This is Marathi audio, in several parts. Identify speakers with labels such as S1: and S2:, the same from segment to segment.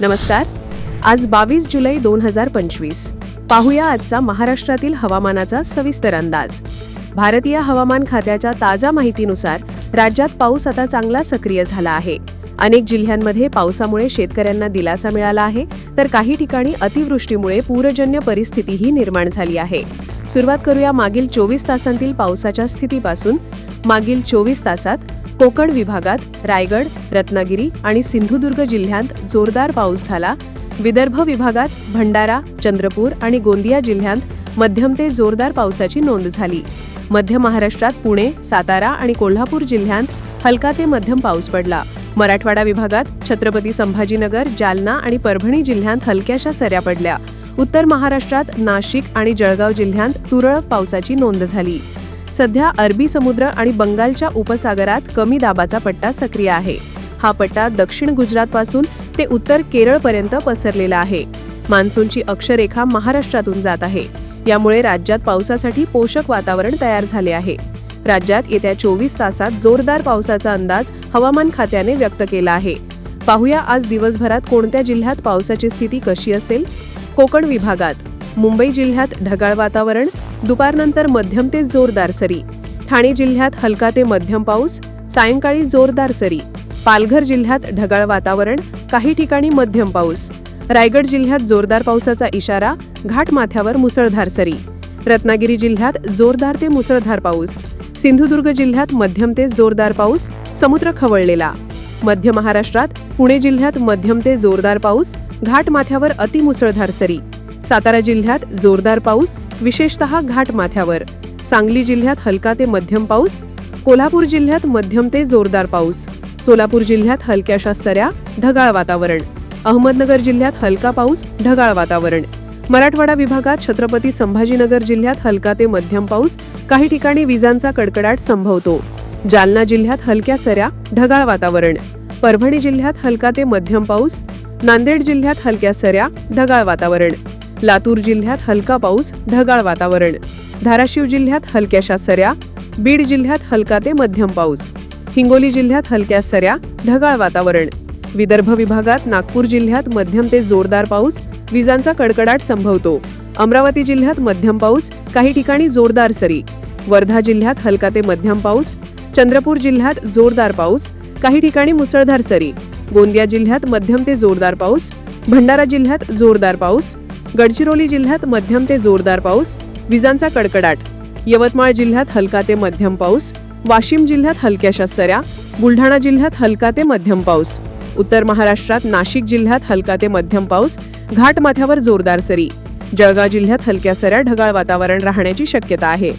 S1: नमस्कार. आज बावीस जुलै दोन हजार पंचवीस. पाहूया आजचा महाराष्ट्रातील हवामानाचा सविस्तर अंदाज. भारतीय हवामान खात्याच्या ताजा माहितीनुसार राज्यात पाऊस आता चांगला सक्रिय झाला आहे. अनेक जिल्ह्यांमध्ये पावसामुळे शेतकऱ्यांना दिलासा मिळाला आहे तर काही ठिकाणी अतिवृष्टीमुळे पूरजन्य परिस्थितीही निर्माण झाली आहे. सुरुवात करूया मागील चोवीस तासांतील पावसाच्या स्थितीपासून. मागील चोवीस तासात कोकण विभागात रायगड रत्नागिरी आणि सिंधुदुर्ग जिल्ह्यांत जोरदार पाऊस झाला. विदर्भ विभागात भंडारा चंद्रपूर आणि गोंदिया जिल्ह्यांत मध्यम ते जोरदार पावसाची नोंद झाली. मध्य महाराष्ट्रात पुणे सातारा आणि कोल्हापूर जिल्ह्यांत हलका ते मध्यम पाऊस पडला. मराठवाडा विभागात छत्रपती संभाजीनगर जालना आणि परभणी जिल्ह्यांत हलक्याशा सऱ्या पडल्या. उत्तर महाराष्ट्रात नाशिक आणि जळगाव जिल्ह्यांत तुरळक पावसाची नोंद झाली. सध्या अरबी समुद्र आणि बंगालच्या उपसागरात कमी दाबाचा पट्टा सक्रिय आहे. हा पट्टा दक्षिण गुजरातपासून ते उत्तर केरळपर्यंत पसरलेला आहे. मान्सूनची अक्षरेखा महाराष्ट्रातून जात आहे. यामुळे राज्यात पावसासाठी पोषक वातावरण तयार झाले आहे. राज्यात येत्या चोवीस तासात जोरदार पावसाचा अंदाज हवामान खात्याने व्यक्त केला आहे. पाहूया आज दिवसभरात कोणत्या जिल्ह्यात पावसाची स्थिती कशी असेल? कोकण विभागात. मुंबई जिल्ह्यात ढगाळ वातावरण दुपारनंतर मध्यम ते जोरदार सरी. ठाणे जिल्ह्यात हलका ते मध्यम पाऊस सायंकाळी जोरदार सरी. पालघर जिल्ह्यात ढगाळ वातावरण काही ठिकाणी मध्यम पाऊस. रायगड जिल्ह्यात जोरदार पावसाचा इशारा घाटमाथ्यावर मुसळधार सरी. रत्नागिरी जिल्ह्यात जोरदार ते मुसळधार पाऊस. सिंधुदुर्ग जिल्ह्यात मध्यम ते जोरदार पाऊस समुद्र खवळलेला. मध्य महाराष्ट्रात पुणे जिल्ह्यात मध्यम ते जोरदार पाऊस घाटमाथ्यावर अतिमुसळधार सरी. सातारा जिल्ह्यात जोरदार पाऊस विशेषतः घाटमाथ्यावर सांगली जिल्ह्यात हलका ते मध्यम पाऊस कोल्हापूर जिल्ह्यात मध्यम ते जोरदार पाऊस. सोलापूर जिल्ह्यात हलक्याशा सऱ्या ढगाळ वातावरण. अहमदनगर जिल्ह्यात हलका पाऊस ढगाळ वातावरण. मराठवाडा विभागात छत्रपती संभाजीनगर जिल्ह्यात हलका ते मध्यम पाऊस काही ठिकाणी विजांचा कडकडाट संभवतो. जालना जिल्ह्यात हलक्या सऱ्या ढगाळ वातावरण. परभणी जिल्ह्यात हलका ते मध्यम पाऊस नांदेड जिल्ह्यात हलक्या सऱ्या ढगाळ वातावरण. लातूर जिल्ह्यात हलका पाऊस ढगाळ वातावरण. धाराशिव जिल्ह्यात हलक्याशा सऱ्या बीड जिल्ह्यात हलका ते मध्यम पाऊस. हिंगोली जिल्ह्यात हलक्या सऱ्या ढगाळ वातावरण. विदर्भ विभागात नागपूर जिल्ह्यात मध्यम ते जोरदार पाऊस विजांचा कडकडाट संभवतो. अमरावती जिल्ह्यात मध्यम पाऊस काही ठिकाणी जोरदार सरी. वर्धा जिल्ह्यात हलका ते मध्यम पाऊस चंद्रपूर जिल्ह्यात जोरदार पाऊस काही ठिकाणी मुसळधार सरी. गोंदिया जिल्ह्यात मध्यम ते जोरदार पाऊस भंडारा जिल्ह्यात जोरदार पाऊस गडचिरोली जिल्ह्यात मध्यम ते जोरदार पाऊस विजांचा कडकडाट. यवतमाळ जिल्ह्यात हलका ते मध्यम पाऊस वाशिम जिल्ह्यात हलक्याशा सऱ्या बुलढाणा जिल्ह्यात हलका ते मध्यम पाऊस. उत्तर महाराष्ट्रात नाशिक जिल्ह्यात हलका ते मध्यम पाऊस घाटमाथ्यावर जोरदार सरी. जळगाव जिल्ह्यात हलक्या सऱ्या ढगाळ वातावरण राहण्याची शक्यता आहे.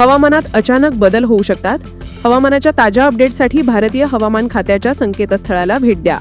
S1: हवामानात अचानक बदल होऊ शकतात. हवामानाच्या ताज्या अपडेटसाठी भारतीय हवामान खात्याच्या संकेतस्थळाला भेट द्या.